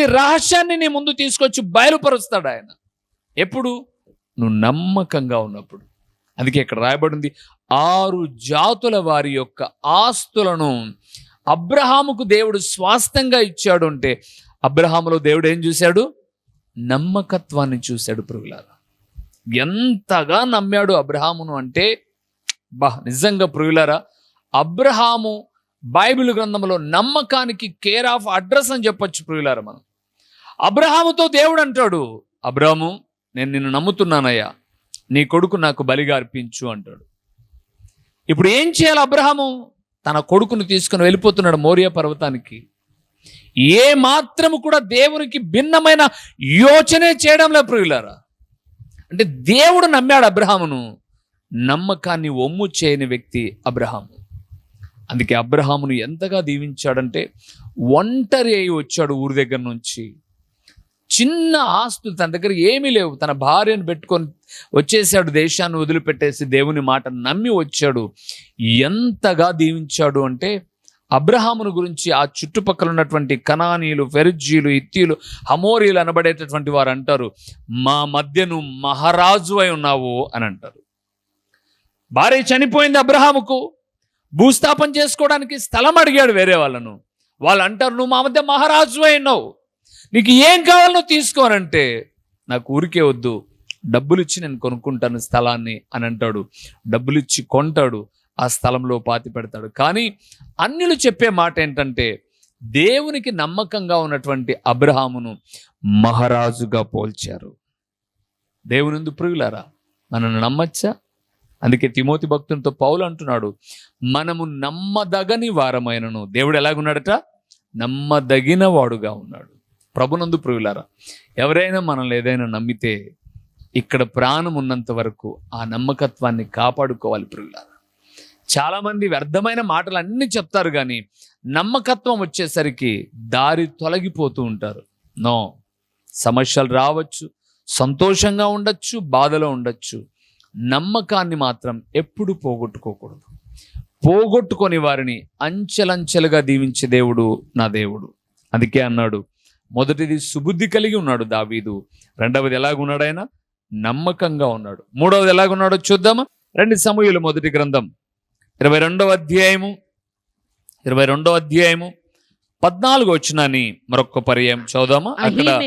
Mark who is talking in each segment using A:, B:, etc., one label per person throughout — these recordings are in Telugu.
A: ప్రతి రహస్యాన్ని నీ ముందు తీసుకొచ్చి బయలుపరుస్తాడు ఆయన. ఎప్పుడు? నువ్వు నమ్మకంగా ఉన్నప్పుడు. అందుకే ఇక్కడ రాయబడింది ఆరు జాతుల వారి యొక్క ఆస్తులను అబ్రహాముకు దేవుడు స్వాస్థంగా ఇచ్చాడు అంటే అబ్రహాములో దేవుడు ఏం చూశాడు? నమ్మకత్వాన్ని చూశాడు ప్రుగులారా ఎంతగా నమ్మాడు అబ్రహామును అంటే బా నిజంగా ప్రియులారా అబ్రహాము బైబిల్ గ్రంథంలో నమ్మకానికి కేర్ ఆఫ్ అడ్రస్ అని చెప్పొచ్చు ప్రియులారా మనం. అబ్రహాముతో దేవుడు అంటాడు అబ్రహము నేను నిన్ను నమ్ముతున్నానయ్యా. నీ కొడుకు నాకు బలిగా అర్పించు అంటాడు. ఇప్పుడు ఏం చేయాలి అబ్రహాము? తన కొడుకును తీసుకుని వెళ్ళిపోతున్నాడు మోరియా పర్వతానికి. ఏ మాత్రము కూడా దేవునికి భిన్నమైన యోచనే చేయడంలో ప్రియులారా. అంటే దేవుడు నమ్మాడు అబ్రహామును నమ్మకాన్ని ఒమ్ము చేయని వ్యక్తి అబ్రహాము. అందుకే అబ్రహామును ఎంతగా దీవించాడంటే ఒంటరి అయి వచ్చాడు ఊరి దగ్గర నుంచి. చిన్న ఆస్తులు తన దగ్గర ఏమీ లేవు. తన భార్యను పెట్టుకొని వచ్చేసాడు దేశాన్ని వదిలిపెట్టేసి దేవుని మాట నమ్మి వచ్చాడు. ఎంతగా దీవించాడు అంటే అబ్రహామును గురించి ఆ చుట్టుపక్కల ఉన్నటువంటి కనానీలు ఫెరిజీలు ఇత్తీలు హమోరీలు అనబడేటటువంటి వారు అంటారు మా మధ్యను మహారాజు అయి ఉన్నావు అని అంటారు. భార్య చనిపోయింది అబ్రహాముకు. భూస్థాపన చేసుకోవడానికి స్థలం అడిగాడు వేరే వాళ్ళను. వాళ్ళు అంటారు నువ్వు మా మధ్య మహారాజు అయినావు నీకు ఏం కావాలో తీసుకోనంటే నాకు ఊరికే వద్దు. డబ్బులు ఇచ్చి నేను కొనుక్కుంటాను స్థలాన్ని అని అంటాడు. డబ్బులు ఇచ్చి కొంటాడు ఆ స్థలంలో పాతి పెడతాడు. కానీ అన్యులు చెప్పే మాట ఏంటంటే దేవునికి నమ్మకంగా ఉన్నటువంటి అబ్రహామును మహారాజుగా పోల్చారు. దేవునిందు ప్రియులారా మనల్ని నమ్మచ్చా? అందుకే తిమోతి భక్తునితో పౌలు అంటున్నాడు మనము నమ్మదగని వారమైనను. దేవుడు ఎలాగున్నాడట? నమ్మదగిన వాడుగా ఉన్నాడు. ప్రభునందు ప్రియులారా ఎవరైనా మనల్ని ఏదైనా నమ్మితే ఇక్కడ ప్రాణం ఉన్నంత వరకు ఆ నమ్మకత్వాన్ని కాపాడుకోవాలి ప్రియులారా. చాలామంది వ్యర్థమైన మాటలు అన్నీ చెప్తారు కానీ నమ్మకత్వం వచ్చేసరికి దారి తొలగిపోతూ ఉంటారు. నో సమస్యలు రావచ్చు సంతోషంగా ఉండొచ్చు బాధలో ఉండొచ్చు. నమ్మకాన్ని మాత్రం ఎప్పుడు పోగొట్టుకోకూడదు. పోగొట్టుకొని వారిని అంచెలంచెలుగా దీవించే దేవుడు నా దేవుడు. అందుకే అన్నాడు మొదటిది సుబుద్ధి కలిగి ఉన్నాడు దావీదు. రెండవది ఎలాగున్నాడు ఆయన? నమ్మకంగా ఉన్నాడు. మూడవది ఎలాగున్నాడో చూద్దామా? రెండు సమూహలు మొదటి గ్రంథం. ఇరవై రెండవ అధ్యాయము. ఇరవై రెండవ అధ్యాయము. పద్నాలుగు వచ్చినాని మరొక పర్యాయం చదుదామా అక్కడ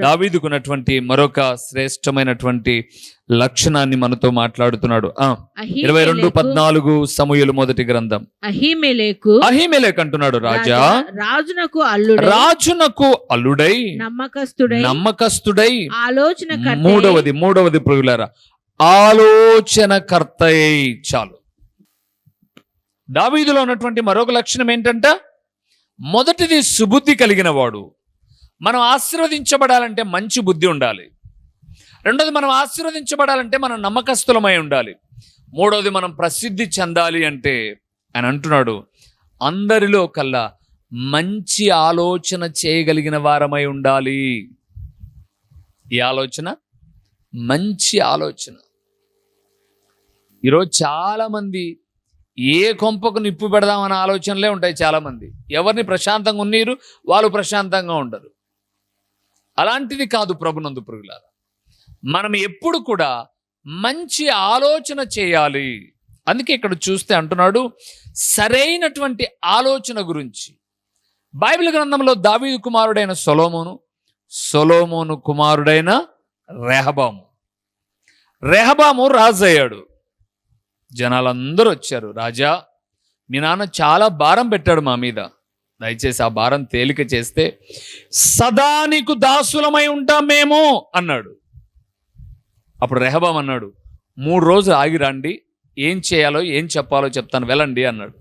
A: దావీదుకున్నటువంటి మరొక శ్రేష్టమైనటువంటి లక్షణాన్ని మనతో మాట్లాడుతున్నాడు. ఆ ఇరవై రెండు పద్నాలుగు సమూహలు మొదటి గ్రంథం.
B: అహీమెలెకు
A: అహిమేలేక్ అంటున్నాడు రాజా.
B: రాజునకు అల్లుడై.
A: రాజునకు అల్లుడై.
B: నమ్మకస్తుడై.
A: నమ్మకస్తుడై.
B: ఆలోచన
A: మూడవది మూడవది ప్రియులారా ఆలోచనకర్తయై చాలు. దావీదులో ఉన్నటువంటి మరొక లక్షణం ఏంటంట? మొదటిది సుబుద్ధి కలిగిన వాడు మనం ఆశీర్వదించబడాలంటే మంచి బుద్ధి ఉండాలి. రెండోది మనం ఆశీర్వదించబడాలంటే మనం నమ్మకస్తులమై ఉండాలి. మూడోది మనం ప్రసిద్ధి చెందాలి అంటే అని అంటున్నాడు. అందరిలో కల్లా మంచి ఆలోచన చేయగలిగిన వారమై ఉండాలి. ఈ ఆలోచన? మంచి ఆలోచన. ఈరోజు చాలామంది ఏ కొంపకు నిప్పు పెడదామన్న ఆలోచనలే ఉంటాయి చాలామంది. ఎవరిని ప్రశాంతంగా ఉన్నీరు వాళ్ళు ప్రశాంతంగా ఉండరు. అలాంటిది కాదు ప్రభునందు పురుగులారా మనం ఎప్పుడు కూడా మంచి ఆలోచన చేయాలి. అందుకే ఇక్కడ చూస్తే అంటున్నాడు సరైనటువంటి ఆలోచన గురించి. బైబిల్ గ్రంథంలో దావీ కుమారుడైన సొలోమోను సొలోమోను కుమారుడైన రెహబాము. రెహబాము రాజు అయ్యాడు జనాలందరూ వచ్చారు. రాజా మీ నాన్న చాలా భారం పెట్టాడు మా మీద. దయచేసి ఆ భారం తేలిక చేస్తే సదా నీకు దాసులమై ఉంటాం మేము అన్నాడు. అప్పుడు రెహబాం అన్నాడు మూడు రోజులు ఆగి రండి. ఏం చేయాలో ఏం చెప్పాలో చెప్తాను. వెళ్ళండి అన్నాడు.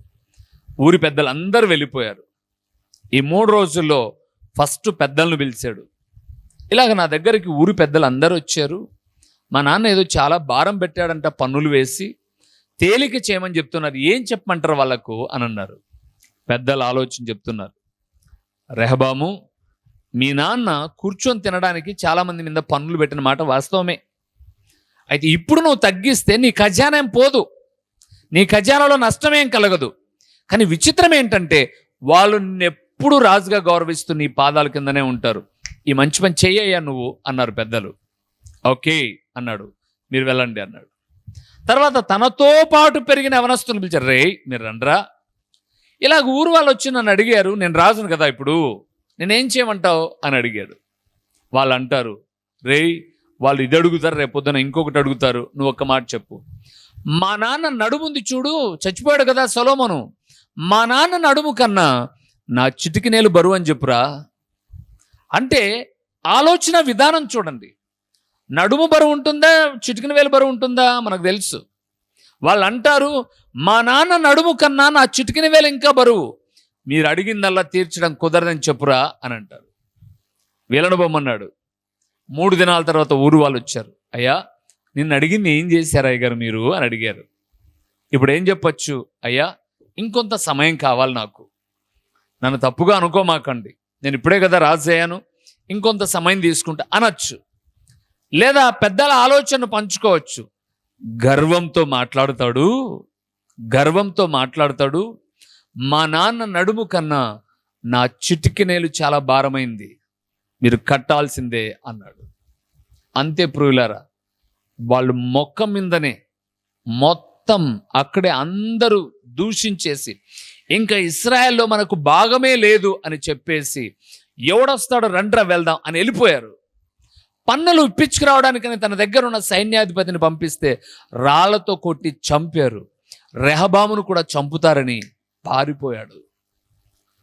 A: ఊరి పెద్దలు అందరూ వెళ్ళిపోయారు. ఈ మూడు రోజుల్లో ఫస్ట్ పెద్దలను పిలిచాడు. ఇలాగ నా దగ్గరికి ఊరి పెద్దలు అందరూ వచ్చారు. మా నాన్న ఏదో చాలా భారం పెట్టాడంట పన్నులు వేసి. తేలిక చేయమని చెప్తున్నారు. ఏం చెప్పమంటారు వాళ్ళకు? అని అన్నారు. పెద్దలు ఆలోచన చెప్తున్నారు. రెహబాము మీ నాన్న కూర్చొని తినడానికి చాలామంది మీద పన్నులు పెట్టిన మాట వాస్తవమే. అయితే ఇప్పుడు నువ్వు తగ్గిస్తే నీ ఖజానా ఏం పోదు. నీ ఖజానాలో నష్టమేం కలగదు. కానీ విచిత్రం ఏంటంటే వాళ్ళు నిన్నెప్పుడు రాజుగా గౌరవిస్తూ నీ పాదాల కిందనే ఉంటారు. ఈ మంచి పని చెయ్యయ్యా నువ్వు అన్నారు పెద్దలు. ఓకే అన్నాడు. మీరు వెళ్ళండి అన్నాడు. తర్వాత తనతో పాటు పెరిగిన యవనస్తులు పిలిచారు రే మీరు రండ్రా. ఇలాగ ఊరు వాళ్ళు వచ్చి నన్ను అడిగారు నేను రాజును కదా ఇప్పుడు నేనేం చేయమంటావు? అని అడిగాడు వాళ్ళు అంటారు రేయ్ వాళ్ళు ఇది అడుగుతారు రేపు పొద్దున ఇంకొకటి అడుగుతారు నువ్వు ఒక్క మాట చెప్పు. మా నాన్న నడుముంది చూడు చచ్చిపోయాడు కదా సొలోమను. మా నాన్న నడుము కన్నా నా చిటికినేలు బరువు అని చెప్పురా. అంటే ఆలోచన విధానం చూడండి. నడుము బరువు ఉంటుందా? చిటికిన వేలు బరువు ఉంటుందా? మనకు తెలుసు. వాళ్ళు అంటారు మా నాన్న నడుము కన్నా నా చిటికిన వేలు ఇంకా బరువు. మీరు అడిగిందల్లా తీర్చడం కుదరదని చెప్పురా అని అంటారు. వీళ్ళను బొమ్మన్నాడు. మూడు దినాల తర్వాత ఊరు వాళ్ళు వచ్చారు. అయ్యా నిన్ను అడిగింది ఏం చేశారు అయ్యగారు మీరు? అని అడిగారు. ఇప్పుడు ఏం చెప్పచ్చు? అయ్యా ఇంకొంత సమయం కావాలి నాకు. నన్ను తప్పుగా అనుకోమాకండి. నేను ఇప్పుడే కదా రాజు అయ్యాను. ఇంకొంత సమయం తీసుకుంటా అనొచ్చు. లేదా పెద్దల ఆలోచన పంచుకోవచ్చు. గర్వంతో మాట్లాడతాడు గర్వంతో మాట్లాడతాడు మా నాన్న నడుము కన్నా నా చిటికినేలు చాలా భారమైంది మీరు కట్టాల్సిందే అన్నాడు. అంతే ప్రియులారా వాళ్ళు మొక్క మీదనే మొత్తం అక్కడే అందరూ దూషించేసి ఇంకా ఇస్రాయెల్లో మనకు భాగమే లేదు అని చెప్పేసి ఎవడొస్తాడో రండ్రా వెళ్దాం అని వెళ్ళిపోయారు. పన్నులు ఇప్పించుకురావడానికని తన దగ్గర ఉన్న సైన్యాధిపతిని పంపిస్తే రాళ్ళతో కొట్టి చంపారు. రెహబామును కూడా చంపుతారని పారిపోయాడు.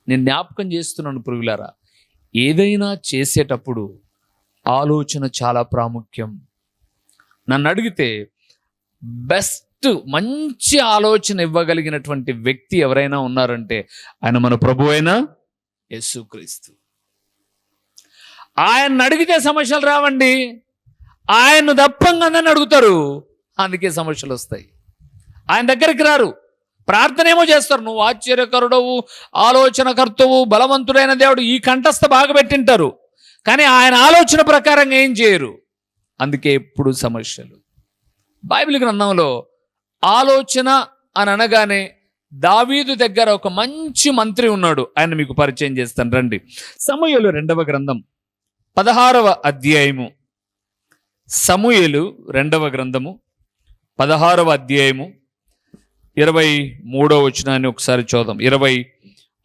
A: నేను జ్ఞాపకం చేస్తున్నాను పురుగులారా ఏదైనా చేసేటప్పుడు ఆలోచన చాలా ప్రాముఖ్యం. నన్ను అడిగితే బెస్ట్ మంచి ఆలోచన ఇవ్వగలిగినటువంటి వ్యక్తి ఎవరైనా ఉన్నారంటే ఆయన మన ప్రభు అయిన యేసుక్రీస్తు. ఆయన్ని అడిగితే సమస్యలు రావండి. ఆయన్ను దప్పంగానే అడుగుతారు. అందుకే సమస్యలు వస్తాయి. ఆయన దగ్గరికి రారు. ప్రార్థన ఏమో చేస్తారు. నువ్వు ఆశ్చర్యకరుడవు ఆలోచనకర్తవు బలవంతుడైన దేవుడు. ఈ కంఠస్థ బాగా పెట్టింటారు. కానీ ఆయన ఆలోచన ప్రకారంగా ఏం చేయరు. అందుకే ఎప్పుడు సమస్యలు. బైబిల్ గ్రంథంలో ఆలోచన అని అనగానే దావీదు దగ్గర ఒక మంచి మంత్రి ఉన్నాడు. ఆయన మీకు పరిచయం చేస్తాను. రండి. సమయంలో రెండవ గ్రంథం. పదహారవ అధ్యాయము. సమూయేలు రెండవ గ్రంథము. పదహారవ అధ్యాయము. ఇరవై మూడో వచనాన్ని ఒకసారి చూద్దాం. ఇరవై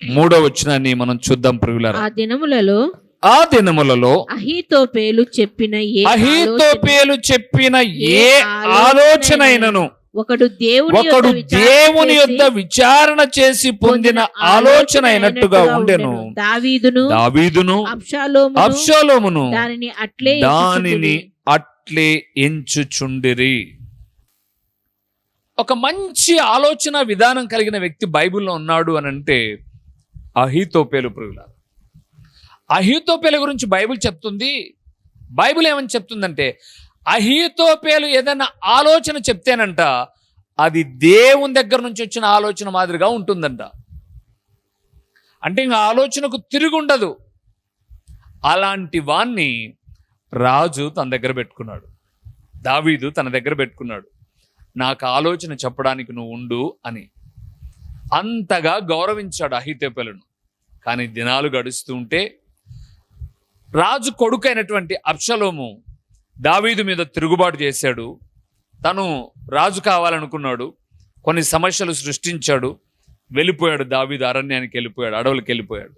A: మూడో వచనాన్ని మనం చూద్దాం ప్రియులారా.
B: ఆ దినములలో
A: ఆ దినములలో
B: అహీతోపేలు చెప్పిన ఏ
A: అహీతోపేలు చెప్పిన ఏ
B: ఏ
A: ఆలోచనైనను.
B: ఒకడు దేవుని
A: ఒకడు దేవుని యొద్ద విచారణ చేసి పొందిన ఆలోచన అయినట్టుగా ఉండెను.
B: దావీదును
A: దావీదును
B: అబ్షాలోమును
A: అబ్షాలోమును
B: దానిని అట్లే
A: దానిని
B: ఎంచుచుండిరి.
A: అట్లే ఎంచుచుండిరి. ఒక మంచి ఆలోచన విధానం కలిగిన వ్యక్తి బైబిల్లో ఉన్నాడు అని అంటే అహితోపేలు ప్రియుల అహితోపేలు గురించి బైబిల్ చెప్తుంది. బైబిల్ ఏమని చెప్తుందంటే అహీతోపేలు ఏదైనా ఆలోచన చెప్తేనంట అది దేవుని దగ్గర నుంచి వచ్చిన ఆలోచన మాదిరిగా ఉంటుందంట. అంటే ఇంకా ఆలోచనకు తిరిగి ఉండదు. అలాంటి వాణ్ణి రాజు తన దగ్గర పెట్టుకున్నాడు. దావీదు తన దగ్గర పెట్టుకున్నాడు. నాకు ఆలోచన చెప్పడానికి నువ్వు ఉండు అని. అంతగా గౌరవించాడు అహితేపలను. కానీ దినాలు గడుస్తూ ఉంటే రాజు కొడుకైనటువంటి అప్షలోము దావీదు మీద తిరుగుబాటు చేశాడు. తను రాజు కావాలనుకున్నాడు. కొన్ని సమస్యలు సృష్టించాడు. వెళ్ళిపోయాడు దావీదు అరణ్యానికి వెళ్ళిపోయాడు అడవులకు వెళ్ళిపోయాడు.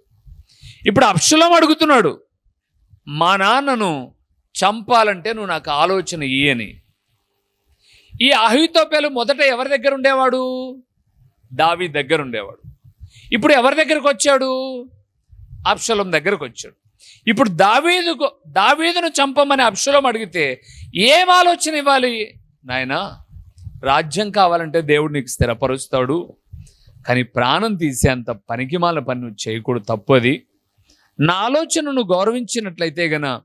A: ఇప్పుడు అప్షలం అడుగుతున్నాడు మా నాన్నను చంపాలంటే నువ్వు నాకు ఆలోచన ఇయ్యని. ఈ అహితోపేలు మొదట ఎవరి దగ్గర ఉండేవాడు? దావీ దగ్గర ఉండేవాడు. ఇప్పుడు ఎవరి దగ్గరకు వచ్చాడు? అప్షలం దగ్గరకు వచ్చాడు. ఇప్పుడు దావీదుకు దావీదును చంపమని అప్షలం అడిగితే ఏం ఆలోచన ఇవ్వాలి? నాయనా రాజ్యం కావాలంటే దేవుడు నీకు స్థిరపరుస్తాడు కానీ ప్రాణం తీసేంత పనికిమాల పని నువ్వు చేయకూడదు తప్పది. నా ఆలోచనను గౌరవించినట్లయితే గన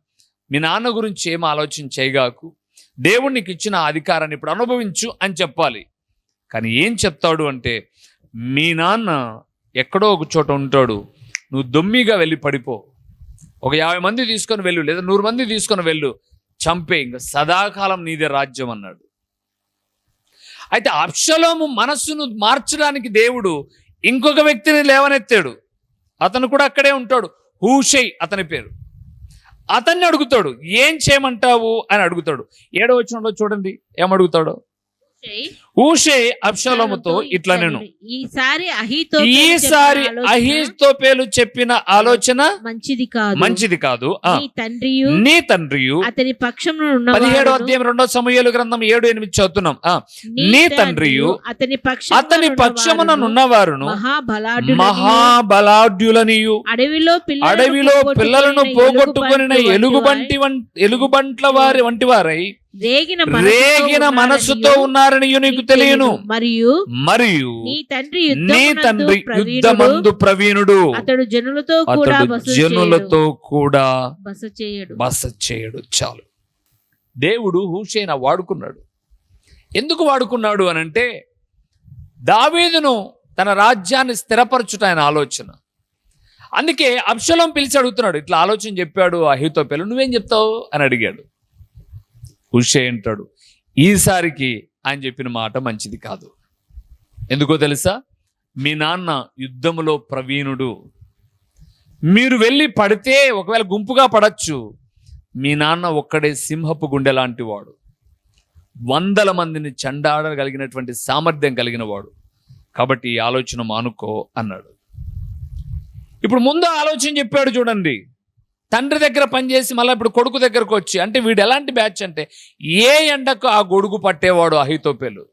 A: మీ నాన్న గురించి ఏం ఆలోచన చేయగాకు దేవుడు నీకు ఇచ్చిన అధికారాన్ని ఇప్పుడు అనుభవించు అని చెప్పాలి. కానీ ఏం చెప్తాడు అంటే మీ నాన్న ఎక్కడో ఒక చోట ఉంటాడు నువ్వు దొమ్మిగా వెళ్ళి పడిపో. ఒక యాభై మంది తీసుకొని వెళ్ళు లేదా నూరు మంది తీసుకొని వెళ్ళు. చంపే ఇంకా సదాకాలం నీదే రాజ్యం అన్నాడు. అయితే అప్షలోము మనస్సును మార్చడానికి దేవుడు ఇంకొక వ్యక్తిని లేవనెత్తాడు. అతను కూడా అక్కడే ఉంటాడు. హూషై అతని పేరు. అతన్ని అడుగుతాడు ఏం చేయమంటావు? అని అడుగుతాడు. ఏడో వచ్చినలో చూడండి ఏమడుగుతాడో? ఊషే అబ్షలోముతో ఇట్లా నేను.
B: ఈసారి అహితో
A: ఈసారి అహిస్తోపేలు చెప్పిన ఆలోచన
B: మంచిది కాదు.
A: మంచిది కాదు. ఆ.
B: నీ తండ్రియు అతని పక్షమున
A: పదిహేడో అధ్యాయం రెండో సమయాలు గ్రంథం ఏడు ఎనిమిది చదువుతున్నాం. నీ తండ్రియు
B: అతని పక్షమున
A: అతని పక్షమున
B: ఉన్నవారును, మహాబలాఢ్యులనియు, అడవిలో
A: అడవిలో పిల్లలను పోగొట్టుకొనిన ఎలుగుబంటి ఎలుగుబంట్ల వారి వంటి వారై
B: రేగిన
A: మనస్సుతో ఉన్నారని నీకు తెలియను.
B: మరియు
A: మరియు
B: నీ తండ్రి
A: నీ తండ్రి
B: ప్రవీణుడు,
A: యుద్ధమందు ప్రవీణుడు
B: అతడు జనులతో కూడా
A: జనులతో కూడా.
B: బస చేయడు
A: బస చేయడు చాలు. దేవుడు హూషేన వాడుకున్నాడు. ఎందుకు వాడుకున్నాడు అని అంటే దావీదును తన రాజ్యాన్ని స్థిరపరచుట ఆయన ఆలోచన. అందుకే అప్షలం పిలిచి అడుగుతున్నాడు ఇట్లా ఆలోచన చెప్పాడు అహితోపేలు నువ్వేం చెప్తావు? అని అడిగాడు. హుషే అంటాడు. ఈసారికి ఆయన చెప్పిన మాట మంచిది కాదు. ఎందుకో తెలుసా? మీ నాన్న యుద్ధములో ప్రవీణుడు. మీరు వెళ్ళి పడితే ఒకవేళ గుంపుగా పడచ్చు. మీ నాన్న ఒక్కడే సింహపు గుండె లాంటి వాడు. వందల మందిని చండాడగలిగినటువంటి సామర్థ్యం కలిగిన వాడు. కాబట్టి ఆలోచన మానుకో అన్నాడు. ఇప్పుడు ముందు ఆలోచన చెప్పాడు చూడండి. తండ్రి దగ్గర పనిచేసి మళ్ళీ ఇప్పుడు కొడుకు దగ్గరకు వచ్చి అంటే వీడు ఎలాంటి బ్యాచ్ అంటే ఏ ఎండకు ఆ గొడుగు పట్టేవాడు అహితోపేలు?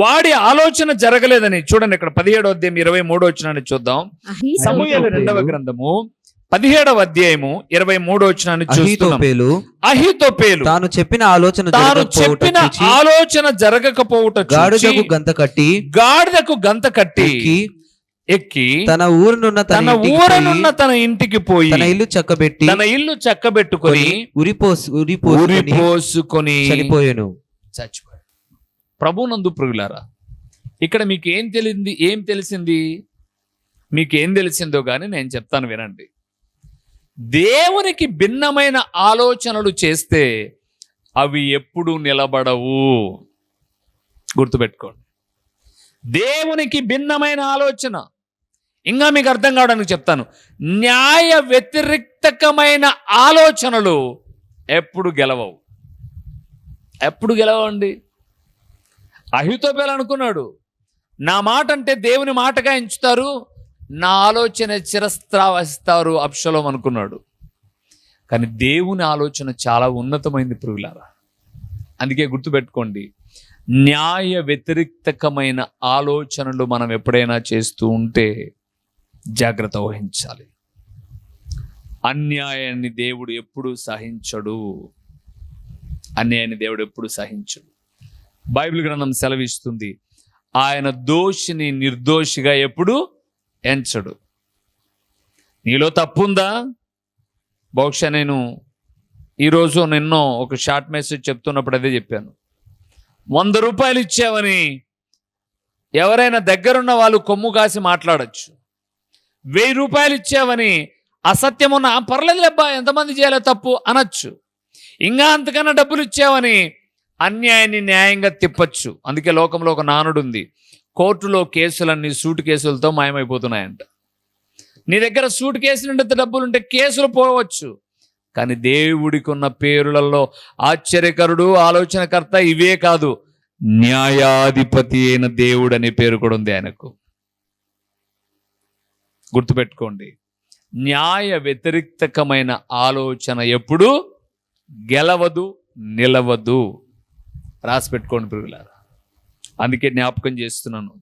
A: వాడి ఆలోచన జరగలేదని చూడండి ఇక్కడ పదిహేడో అధ్యాయం ఇరవై మూడో వచ్చినాన్ని చూద్దాం. సమూయేలు రెండవ గ్రంథము పదిహేడవ అధ్యాయము ఇరవై మూడో వచ్చినాన్ని చూస్తున్నాం.
C: అహీతోపేలు. తాను చెప్పిన ఆలోచన
A: తాను చెప్పిన ఆలోచన జరగకపోవుట
C: గాడిదకు గంత కట్టి
A: గాడిదకు గంత కట్టి
C: ఎక్కి తన ఊరునున్న తన
A: ఊరనున్న తన ఇంటికి పోయి
C: తన ఇల్లు చక్కబెట్టి
A: తన ఇల్లు చక్కబెట్టుకొని
C: ఉరిపోసి ఉరిపోసుకొని
A: ఉరిపోసుకొని
C: చనిపోయాను.
A: చచ్చిపోయాడు. ప్రభునందు ప్రియులారా ఇక్కడ మీకు ఏం తెలింది ఏం తెలిసింది? మీకు ఏం తెలిసిందో కానీ నేను చెప్తాను వినండి. దేవునికి భిన్నమైన ఆలోచనలు చేస్తే అవి ఎప్పుడు నిలబడవు. గుర్తుపెట్టుకోండి. దేవునికి భిన్నమైన ఆలోచన. ఇంకా మీకు అర్థం కావడానికి చెప్తాను. న్యాయ వ్యతిరిక్తకమైన ఆలోచనలు ఎప్పుడు గెలవవు. ఎప్పుడు గెలవండి? అహితోపేలు అనుకున్నాడు. నా మాట అంటే దేవుని మాటగా ఎంచుతారు నా ఆలోచన చిరస్త్రావస్తారు అప్షలం అనుకున్నాడు. కానీ దేవుని ఆలోచన చాలా ఉన్నతమైంది పురుగులారా అందుకే గుర్తుపెట్టుకోండి న్యాయ వ్యతిరిక్తకమైన ఆలోచనలు మనం ఎప్పుడైనా చేస్తూ ఉంటే జాగ్రత్త వహించాలి. అన్యాయాన్ని దేవుడు ఎప్పుడు సహించడు. అన్యాయాన్ని దేవుడు ఎప్పుడు సహించడు. బైబిల్ గ్రంథం సెలవిస్తుంది ఆయన దోషిని నిర్దోషిగా ఎప్పుడు ఎంచడు. నీలో తప్పుందా? బహుశా నేను ఈరోజు నిన్నో ఒక షార్ట్ మెసేజ్ చెప్తున్నప్పుడు అదే చెప్పాను. వంద రూపాయలు ఇచ్చావని ఎవరైనా దగ్గరున్న వాళ్ళు కొమ్ము కాసి మాట్లాడచ్చు. వెయ్యి రూపాయలు ఇచ్చావని అసత్యం ఉన్న పర్లేదు ఎంతమంది చేయాలో తప్పు అనొచ్చు. ఇంకా అంతకన్నా డబ్బులు ఇచ్చావని అన్యాయాన్ని న్యాయంగా తిప్పచ్చు. అందుకే లోకంలో ఒక నానుడు ఉంది కోర్టులో కేసులన్నీ సూటు కేసులతో మాయమైపోతున్నాయంట. నీ దగ్గర సూట్ కేసు నిండితే డబ్బులు ఉంటే కేసులు పోవచ్చు. కానీ దేవుడికి ఉన్న పేరులలో ఆశ్చర్యకరుడు ఆలోచనకర్త ఇవే కాదు. న్యాయాధిపతి అయిన దేవుడు అనే పేరు కూడా ఉంది ఆయనకు. గుర్తుపెట్టుకోండి. న్యాయ వ్యతిరిక్తకమైన ఆలోచన ఎప్పుడు? గెలవదు నిలవదు. రాసి పెట్టుకోండి ప్రియులారా. అందుకే జ్ఞాపకం చేస్తున్నాను.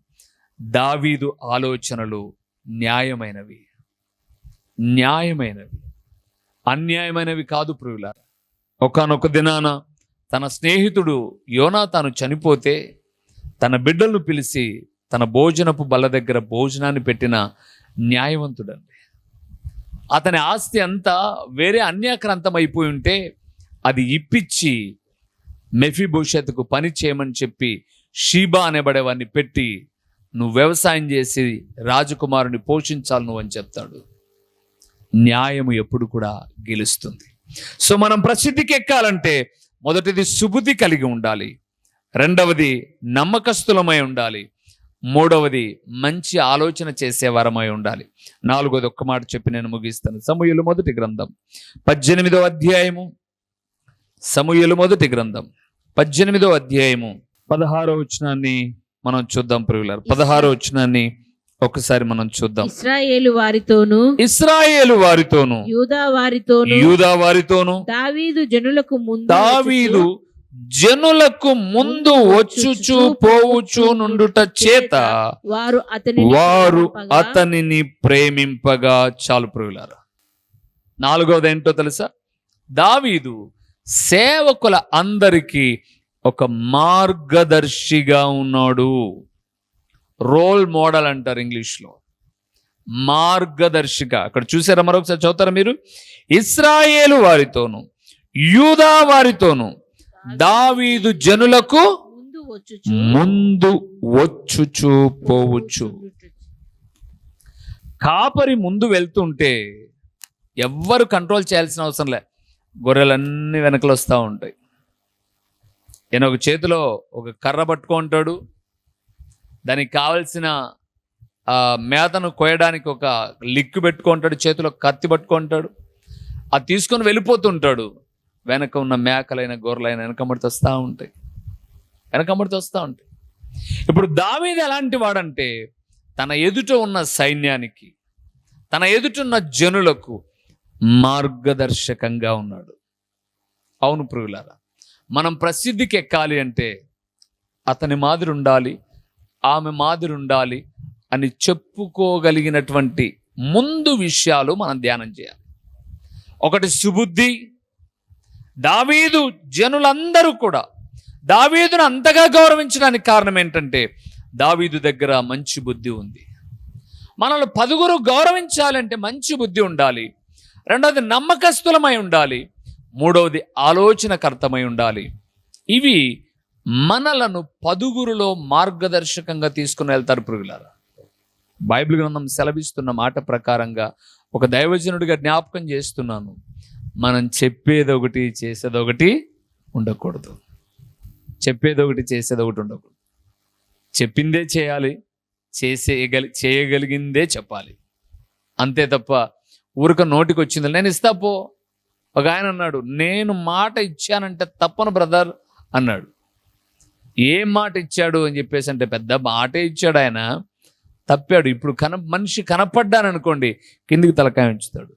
A: దావీదు ఆలోచనలు న్యాయమైనవి. న్యాయమైనవి. అన్యాయమైనవి కాదు ప్రియులారా ఒకనొక దినాన తన స్నేహితుడు యోనా తాను చనిపోతే తన బిడ్డలను పిలిచి తన భోజనపు బల్ల దగ్గర భోజనాన్ని పెట్టిన న్యాయవంతుడండి. అతని ఆస్తి అంతా వేరే అన్యాక్రాంతం అయిపోయి ఉంటే అది ఇప్పించి మెఫీభూషత్కు పని చేయమని చెప్పి షీబా అనేబడేవాడిని పెట్టి నువ్వు వ్యవసాయం చేసి రాజకుమారుని పోషించాలి నువ్వు అని చెప్తాడు. న్యాయము ఎప్పుడు కూడా గెలుస్తుంది. సో మనం ప్రసిద్ధికి ఎక్కాలంటే మొదటిది సుబుద్ధి కలిగి ఉండాలి. రెండవది నమ్మకస్తులమై ఉండాలి. మూడవది మంచి ఆలోచన చేసేవారమై ఉండాలి. నాలుగోది ఒక్క మాట చెప్పి నేను ముగిస్తాను. సమూహలు మొదటి గ్రంథం. పద్దెనిమిదో అధ్యాయము. సమూహలు మొదటి గ్రంథం. పద్దెనిమిదో అధ్యాయము. పదహారో వచనాన్ని మనం చూద్దాం ప్రియులారు. పదహారో వచనాన్ని ఒకసారి మనం చూద్దాం.
B: ఇస్రాయేలు వారితోను
A: ఇస్రాయేలు వారితోను
B: యూదా వారితోను
A: యూదా వారితోను
B: దావీదు జనులకు ముందు
A: దావీదు జనులకు ముందు వచ్చుచు పోవుచు నుండుట చేత
B: వారు అతని
A: వారు అతనిని ప్రేమింపగా చాలు ప్రియులారా. నాలుగవది ఏంటో తెలుసా? దావీదు సేవకుల అందరికీ ఒక మార్గదర్శిగా ఉన్నాడు. రోల్ మోడల్ అంటారు ఇంగ్లీష్లో. మార్గదర్శిక. అక్కడ చూసారా మరొకసారి చదువుతారా మీరు? ఇస్రాయేలు వారితోను యూదా వారితోను దావీదు జనులకు
B: ముందు వచ్చుచు
A: ముందు వచ్చుచు పోవచ్చు కాపరి ముందు వెళ్తుంటే ఎవ్వరు కంట్రోల్ చేయాల్సిన అవసరం లే. గొర్రెలన్నీ వెనకలు వస్తూ ఉంటాయి. ఈయన ఒక చేతిలో ఒక కర్ర పట్టుకుంటాడు. దానికి కావలసిన మేతను కోయడానికి ఒక లిక్కు పెట్టుకుంటాడు చేతిలో కత్తి పట్టుకుంటాడు. అది తీసుకొని వెళ్ళిపోతుంటాడు. వెనక ఉన్న మేకలైన గొర్రెలైన వెనకమ్మడితో వస్తూ ఉంటాయి. వెనకమ్మడితో వస్తూ ఉంటాయి. ఇప్పుడు దావీది ఎలాంటి వాడంటే తన ఎదుట ఉన్న సైన్యానికి తన ఎదుటున్న జనులకు మార్గదర్శకంగా ఉన్నాడు. అవును ప్రియులారా మనం ప్రసిద్ధికి ఎక్కాలి అంటే అతని మాదిరి ఉండాలి ఆమె మాదిరి ఉండాలి అని చెప్పుకోగలిగినటువంటి ముందు విషయాలు మనం ధ్యానం చేయాలి. ఒకటి సుబుద్ధి దావీదు జనులందరూ కూడా దావీదును అంతగా గౌరవించడానికి కారణం ఏంటంటే దావీదు దగ్గర మంచి బుద్ధి ఉంది. మనల్ని పదుగురు గౌరవించాలంటే మంచి బుద్ధి ఉండాలి. రెండవది నమ్మకస్తులమై ఉండాలి. మూడవది ఆలోచనకర్తమై ఉండాలి. ఇవి మనలను పదుగురులో మార్గదర్శకంగా తీసుకుని వెళ్తారు పురుగులారా బైబిల్ గ్రంథం సెలవిస్తున్న మాట ప్రకారంగా ఒక దైవజనుడిగా జ్ఞాపకం చేస్తున్నాను. మనం చెప్పేది ఒకటి చేసేది ఒకటి ఉండకూడదు. చెప్పేది ఒకటి చేసేది ఒకటి ఉండకూడదు. చెప్పిందే చేయాలి చేసేయగలి చేయగలిగిందే చెప్పాలి. అంతే తప్ప ఊరిక నోటికి వచ్చింది నేను ఇస్తా పో. ఒక ఆయన అన్నాడు నేను మాట ఇచ్చానంటే తప్పను బ్రదర్ అన్నాడు. ఏం మాట ఇచ్చాడు అని చెప్పేసి అంటే పెద్ద మాటే ఇచ్చాడు ఆయన. తప్పాడు. ఇప్పుడు కన మనిషి కనపడ్డాననుకోండి కిందికి తలకాయ ఉంచుతాడు.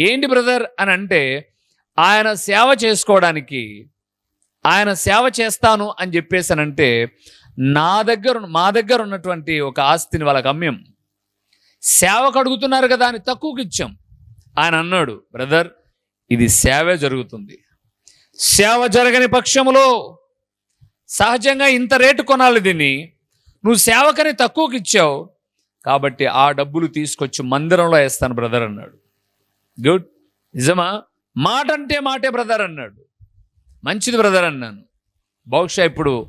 A: ఏంటి బ్రదర్ అని అంటే ఆయన సేవ చేసుకోవడానికి ఆయన సేవ చేస్తాను అని చెప్పేసానంటే నా దగ్గర మా దగ్గర ఉన్నటువంటి ఒక ఆస్తిని వాళ్ళకి గమ్యం సేవకు అడుగుతున్నారు కదా అని తక్కువకి ఇచ్చాం. ఆయన అన్నాడు బ్రదర్ ఇది సేవే జరుగుతుంది. సేవ జరగని పక్షములో సహజంగా ఇంత రేటు కొనాలి దీన్ని. నువ్వు సేవకని తక్కువకి ఇచ్చావు. కాబట్టి ఆ డబ్బులు తీసుకొచ్చి మందిరంలో వేస్తాను బ్రదర్ అన్నాడు. గుడ్. నిజమా? మాట అంటే మాటే బ్రదర్ అన్నాడు. మంచిది బ్రదర్ అన్నాను. బహుశా ఇప్పుడు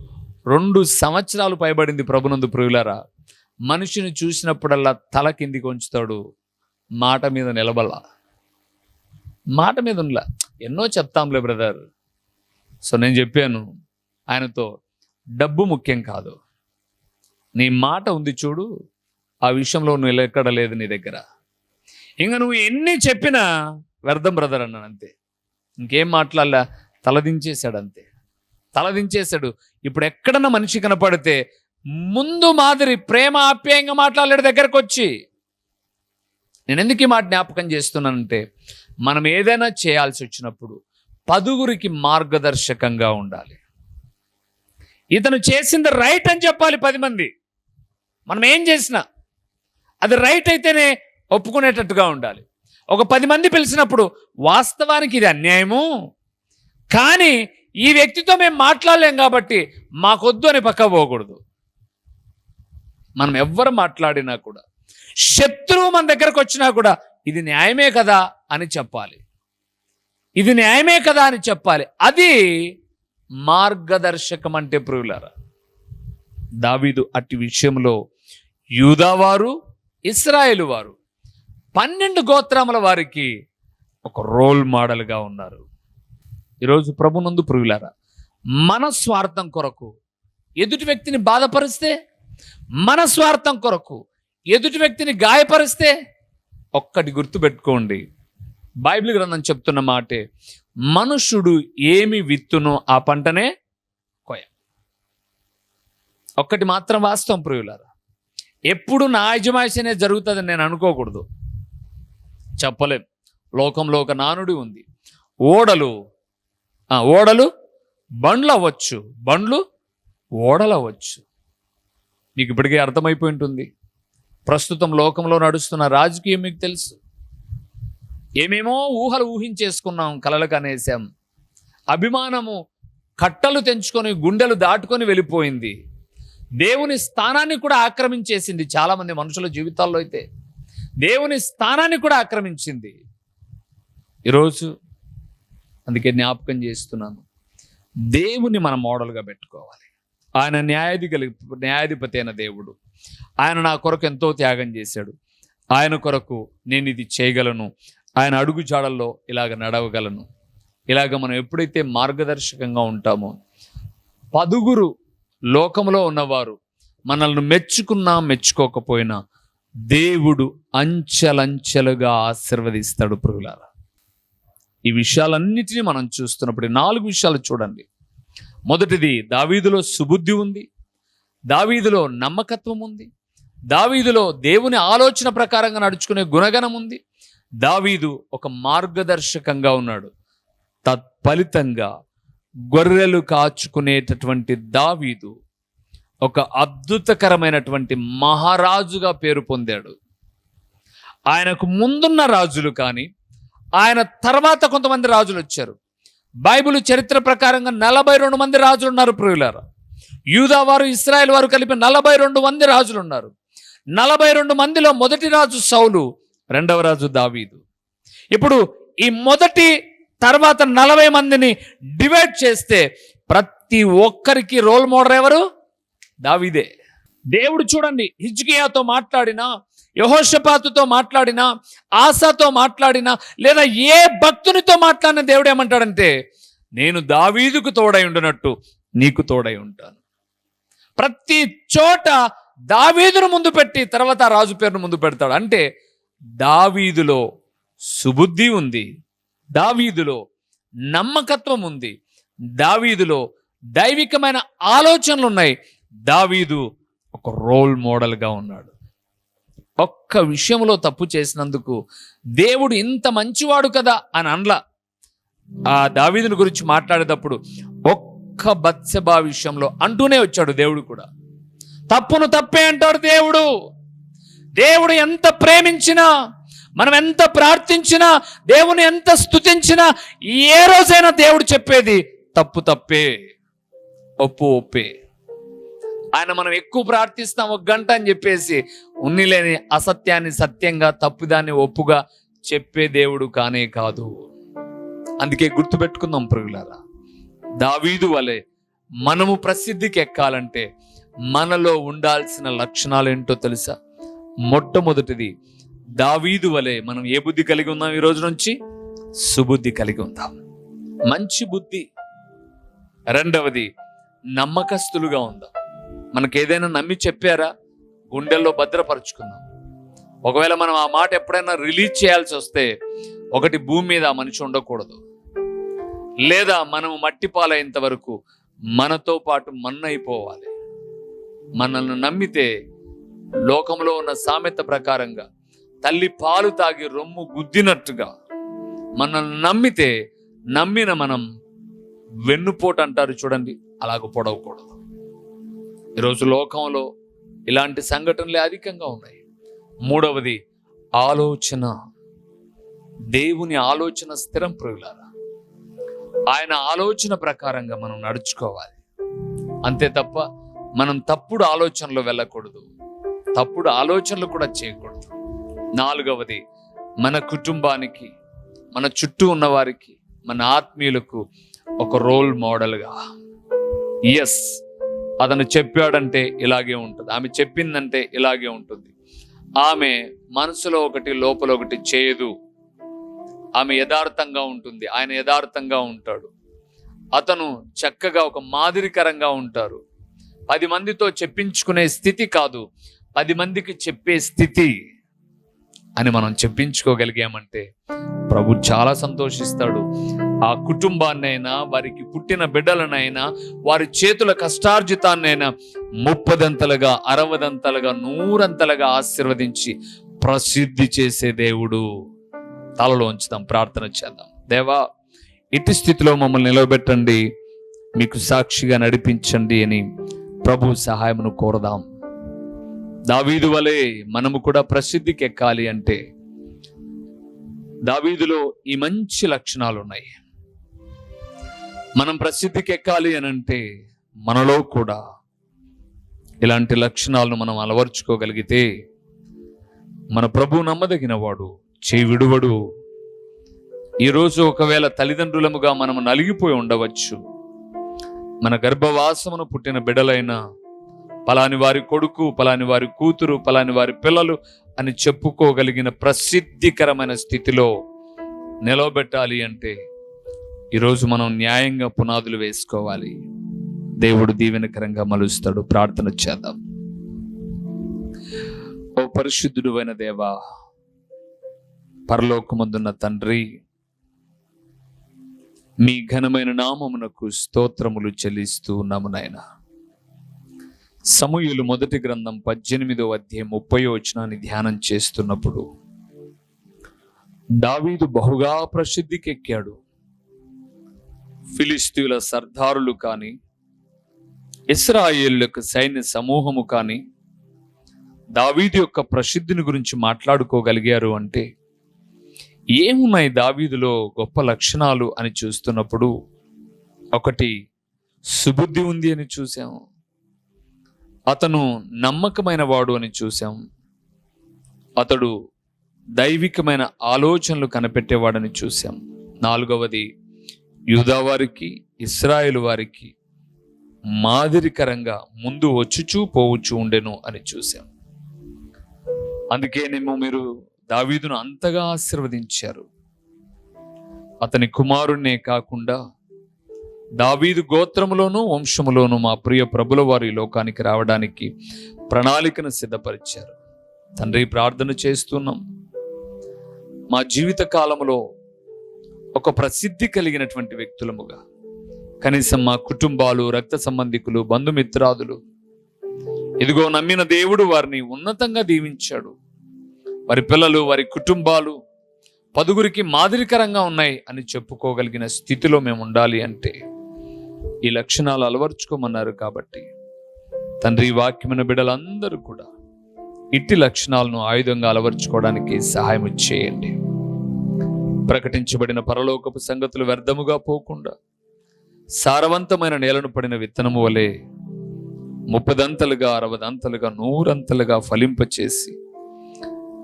A: రెండు సంవత్సరాలు పైబడింది ప్రభునందు ప్రియులారా. మనిషిని చూసినప్పుడల్లా తల కిందికి ఉంచుతాడు. మాట మీద నిలబల మాట మీద ఉండలా? ఎన్నో చెప్తాంలే బ్రదర్. సో నేను చెప్పాను ఆయనతో డబ్బు ముఖ్యం కాదు. నీ మాట ఉంది చూడు ఆ విషయంలో నువ్వు ఎక్కడ లేదు నీ దగ్గర. ఇంకా నువ్వు ఎన్ని చెప్పినా వ్యర్థం బ్రదర్ అన్నాను అంతే. ఇంకేం మాట్లాడలా? తలదించేశాడు అంతే తలదించేశాడు. ఇప్పుడు ఎక్కడన్నా మనిషి కనపడితే ముందు మాదిరి ప్రేమ ఆప్యాయంగా మాట్లాడలేడు దగ్గరకు వచ్చి నేను ఎందుకు ఈ మాట జ్ఞాపకం చేస్తున్నానంటే మనం ఏదైనా చేయాల్సి వచ్చినప్పుడు పదుగురికి మార్గదర్శకంగా ఉండాలి. ఇతను చేసింది రైట్ అని చెప్పాలి పది మంది. మనం ఏం చేసినా అది రైట్ అయితేనే ఒప్పుకునేటట్టుగా ఉండాలి. ఒక పది మంది పిలిచినప్పుడు వాస్తవానికి ఇది అన్యాయము? కానీ ఈ వ్యక్తితో మేము మాట్లాడలేం కాబట్టి మాకొద్దు అని పక్క పోకూడదు. మనం ఎవ్వరు మాట్లాడినా కూడా శత్రువు మన దగ్గరకు వచ్చినా కూడా ఇది న్యాయమే కదా అని చెప్పాలి. ఇది న్యాయమే కదా అని చెప్పాలి. అది మార్గదర్శకం అంటే ప్రియులారా దావీదు అట్టి విషయంలో యూదావారు ఇస్రాయేలు వారు పన్నెండు గోత్రముల వారికి ఒక రోల్ మోడల్గా ఉన్నారు. ఈరోజు ప్రభునందు ప్రియులారా మన స్వార్థం కొరకు ఎదుటి వ్యక్తిని బాధపరిస్తే మన స్వార్థం కొరకు ఎదుటి వ్యక్తిని గాయపరిస్తే ఒక్కటి గుర్తుపెట్టుకోండి. బైబిల్ గ్రంథం చెప్తున్న మాటే మనుషుడు ఏమి విత్తునో ఆ పంటనే కొయ ఒక్కటి మాత్రం వాస్తవం ప్రియులారా. ఎప్పుడు నా యజమాయిషనే జరుగుతుందని నేను అనుకోకూడదు. చెప్పలేం. లోకంలో ఒక నానుడి ఉంది. ఓడలు ఓడలు బండ్లు అవ్వచ్చు బండ్లు ఓడలు అవ్వచ్చు మీకు ఇప్పటికే అర్థమైపోయి ఉంటుంది. ప్రస్తుతం లోకంలో నడుస్తున్న రాజకీయం మీకు తెలుసు. ఏమేమో ఊహలు ఊహించేసుకున్నాం కలలు కనేసాం అభిమానము కట్టలు తెంచుకొని గుండెలు దాటుకొని వెళ్ళిపోయింది. దేవుని స్థానాన్ని కూడా ఆక్రమించేసింది చాలామంది మనుషుల జీవితాల్లో అయితే. దేవుని స్థానాన్ని కూడా ఆక్రమించింది. ఈరోజు అందుకే జ్ఞాపకం చేస్తున్నాను. దేవుని మనం మోడల్గా పెట్టుకోవాలి. ఆయన న్యాయాధికలి న్యాయాధిపతి అయిన దేవుడు. ఆయన నా కొరకు ఎంతో త్యాగం చేశాడు. ఆయన కొరకు నేను ఇది చేయగలను. ఆయన అడుగు జాడల్లో ఇలాగ నడవగలను. ఇలాగ మనం ఎప్పుడైతే మార్గదర్శకంగా ఉంటామో పదుగురు లోకంలో ఉన్నవారు మనల్ని మెచ్చుకున్నా మెచ్చుకోకపోయినా దేవుడు అంచెలంచెలుగా ఆశీర్వదిస్తాడు పురుగులారా ఈ విషయాలన్నిటినీ మనం చూస్తున్నప్పుడు నాలుగు విషయాలు చూడండి. మొదటిది దావీదులో సుబుద్ధి ఉంది. దావీదులో నమ్మకత్వం ఉంది. దావీదులో దేవుని ఆలోచన ప్రకారంగా నడుచుకునే గుణగణం ఉంది. దావీదు ఒక మార్గదర్శకంగా ఉన్నాడు. తత్ఫలితంగా గొర్రెలు కాచుకునేటటువంటి దావీదు ఒక అద్భుతకరమైనటువంటి మహారాజుగా పేరు పొందాడు. ఆయనకు ముందున్న రాజులు కానీ ఆయన తర్వాత కొంతమంది రాజులు వచ్చారు. బైబిల్ చరిత్ర ప్రకారంగా నలభై రెండు మంది రాజులు ఉన్నారు ప్రియులారు. యూదా వారు ఇస్రాయల్ వారు కలిపి నలభై రెండు మంది రాజులు ఉన్నారు. నలభై రెండు మందిలో మొదటి రాజు సౌలు రెండవ రాజు దావీదు. ఇప్పుడు ఈ మొదటి తర్వాత నలభై మందిని డివైడ్ చేస్తే ప్రతి ఒక్కరికి రోల్ మోడల్ ఎవరు? దావీదే. దేవుడు చూడండి హిజ్కియాతో మాట్లాడినా యహోషపాతుతో మాట్లాడినా ఆశాతో మాట్లాడినా లేదా ఏ భక్తునితో మాట్లాడిన దేవుడు ఏమంటాడంటే నేను దావీదుకు తోడై ఉండినట్టు నీకు తోడై ఉంటాను. ప్రతి చోట దావీదును ముందు పెట్టి తర్వాత రాజు పేరును ముందు పెడతాడు. అంటే దావీదులో సుబుద్ధి ఉంది. దావీదులో నమ్మకత్వం ఉంది. దావీదులో దైవికమైన ఆలోచనలు ఉన్నాయి దావీదు ఒక రోల్ మోడల్గా ఉన్నాడు. ఒక్క విషయంలో తప్పు చేసినందుకు దేవుడు ఇంత మంచివాడు కదా అని అనలా. ఆ దావీదుని గురించి మాట్లాడేటప్పుడు ఒక్క బత్సబా విషయంలో అంటూనే వచ్చాడు దేవుడు కూడా. తప్పును తప్పే అంటాడు దేవుడు. దేవుడు ఎంత ప్రేమించినా మనం ఎంత ప్రార్థించినా దేవుని ఎంత స్తుతించినా ఏ రోజైనా దేవుడు చెప్పేది తప్పు తప్పే ఒప్పు ఒప్పే. ఆయన మనం ఎక్కువ ప్రార్థిస్తాం ఒక గంట అని చెప్పేసి ఉన్ని లేని అసత్యాన్ని సత్యంగా తప్పుదాన్ని ఒప్పుగా చెప్పే దేవుడు కానే కాదు. అందుకే గుర్తుపెట్టుకుందాం ప్రియులారా దావీదు వలె మనము ప్రసిద్ధికి ఎక్కాలంటే మనలో ఉండాల్సిన లక్షణాలు ఏంటో తెలుసా? మొట్టమొదటిది దావీదు వలె మనం ఏ బుద్ధి కలిగి ఉన్నాం ఈ రోజు నుంచి? సుబుద్ధి కలిగి ఉందాం మంచి బుద్ధి. రెండవది నమ్మకస్తులుగా ఉందాం. మనకి ఏదైనా నమ్మి చెప్పారా? గుండెల్లో భద్రపరుచుకుందాం. ఒకవేళ మనం ఆ మాట ఎప్పుడైనా రిలీజ్ చేయాల్సి వస్తే ఒకటి భూమి మీద ఆ మనిషి ఉండకూడదు. లేదా మనం మట్టి పాలైనంత వరకు మనతో పాటు మన్నైపోవాలి. మనల్ని నమ్మితే లోకంలో ఉన్న సామెత ప్రకారంగా తల్లి పాలు తాగి రొమ్ము గుద్దినట్టుగా మనల్ని నమ్మితే నమ్మిన మనం వెన్నుపోటు అంటారు చూడండి అలాగ పొడవకూడదు. ఈరోజు లోకంలో ఇలాంటి సంఘటనలే అధికంగా ఉన్నాయి. మూడవది ఆలోచన. దేవుని ఆలోచన స్థిరం ప్రియులారా. ఆయన ఆలోచన ప్రకారంగా మనం నడుచుకోవాలి. అంతే తప్ప మనం తప్పుడు ఆలోచనలు వెళ్ళకూడదు. తప్పుడు ఆలోచనలు కూడా చేయకూడదు. నాలుగవది మన కుటుంబానికి మన చుట్టూ ఉన్న వారికి మన ఆత్మీయులకు ఒక రోల్ మోడల్గా ఎస్ అతను చెప్పాడంటే ఇలాగే ఉంటుంది. ఆమె చెప్పిందంటే ఇలాగే ఉంటుంది. ఆమె మనసులో ఒకటి లోపల ఒకటి చేయదు. ఆమె యథార్థంగా ఉంటుంది. ఆయన యథార్థంగా ఉంటాడు. అతను చక్కగా ఒక మాదిరికరంగా ఉంటారు. పది మందితో చెప్పించుకునే స్థితి కాదు. పది మందికి చెప్పే స్థితి అని మనం చెప్పించుకోగలిగామంటే ప్రభు చాలా సంతోషిస్తాడు. ఆ కుటుంబాన్నైనా వారికి పుట్టిన బిడ్డలనైనా వారి చేతుల కష్టార్జితాన్నైనా ముప్పదంతలుగా అరవదంతలుగా నూరంతలుగా ఆశీర్వదించి ప్రసిద్ధి చేసే దేవుడు. తలలో ఉంచుదాం ప్రార్థన చేద్దాం. దేవా ఇటు స్థితిలో మమ్మల్ని నిలబెట్టండి మీకు సాక్షిగా నడిపించండి అని ప్రభు సహాయమును కోరదాం. దావీదు వలె మనము కూడా ప్రసిద్ధికి ఎక్కాలి అంటే దావీదులో ఈ మంచి లక్షణాలు ఉన్నాయి మనం ప్రసిద్ధికి ఎక్కాలి అని అంటే మనలో కూడా ఇలాంటి లక్షణాలను మనం అలవర్చుకోగలిగితే మన ప్రభు నమ్మదగిన వాడు చేవిడువడు. విడువడు ఈరోజు ఒకవేళ తల్లిదండ్రులముగా మనం నలిగిపోయి ఉండవచ్చు. మన గర్భవాసమును పుట్టిన బిడ్డలైన పలాని వారి కొడుకు పలాని వారి కూతురు పలాని వారి పిల్లలు అని చెప్పుకోగలిగిన ప్రసిద్ధికరమైన స్థితిలో నిలవబెట్టాలి అంటే ఈరోజు మనం న్యాయంగా పునాదులు వేసుకోవాలి. దేవుడు దీవెనకరంగా మలుస్తాడు. ప్రార్థన చేద్దాం. ఓ పరిశుద్ధుడు అయిన దేవా పరలోకమందున్న తండ్రి మీ ఘనమైన నామమునకు స్తోత్రములు చెల్లిస్తూ ఉన్నాము నాయన. సమూయులు మొదటి గ్రంథం పద్దెనిమిదో అధ్యాయం ముప్పై వచనాన్ని ధ్యానం చేస్తున్నప్పుడు దావీదు బహుగా ప్రసిద్ధికెక్కాడు. ఫిలిస్తీయుల సర్దారులు కాని ఇస్రాయేళ్ళకు సైన్య సమూహము కానీ దావీదు యొక్క ప్రసిద్ధిని గురించి మాట్లాడుకోగలిగారు అంటే ఏమున్నాయి దావీదులో గొప్ప లక్షణాలు అని చూస్తున్నప్పుడు ఒకటి సుబుద్ధి ఉంది అని చూసాము అతను నమ్మకమైన వాడు అని చూసాం అతడు దైవికమైన ఆలోచనలు కనిపెట్టేవాడని చూసాం నాలుగవది యూదా వారికి ఇస్రాయేల్ వారికి మాదిరికరంగా ముందు వచ్చుచూ పోవచ్చు ఉండెను అని చూసాం అందుకేనేమో మీరు దావీదును అంతగా ఆశీర్వదించారు. అతని కుమారుణ్ణే కాకుండా దావీదు గోత్రములోను వంశములోను మా ప్రియ ప్రభుల వారి లోకానికి రావడానికి ప్రణాళికను సిద్ధపరిచారు. తండ్రి ప్రార్థన చేస్తున్నాం. మా జీవిత కాలంలో ఒక ప్రసిద్ధి కలిగినటువంటి వ్యక్తులముగా కనీసం మా కుటుంబాలు రక్త సంబంధికులు బంధుమిత్రాదులు ఇదిగో నమ్మిన దేవుడు వారిని ఉన్నతంగా దీవించాడు. వారి పిల్లలు వారి కుటుంబాలు పదుగురికి మాదిరికరంగా ఉన్నాయి అని చెప్పుకోగలిగిన స్థితిలో మేము ఉండాలి అంటే ఈ లక్షణాలు అలవర్చుకోమన్నారు కాబట్టి తండ్రి వాక్యమైన బిడ్డలందరూ కూడా ఇట్టి లక్షణాలను ఆయుధంగా అలవర్చుకోవడానికి సహాయం చేయండి. ప్రకటించబడిన పరలోకపు సంగతులు వ్యర్థముగా పోకుండా సారవంతమైన నేలను పడిన విత్తనము వలె ముప్పదంతలుగా అరవదంతలుగా నూరంతలుగా ఫలింపచేసి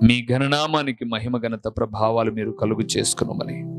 A: మీ ఘననామానికి మహిమ ఘనత ప్రభావాలు మీరు కలుగు చేసుకునమని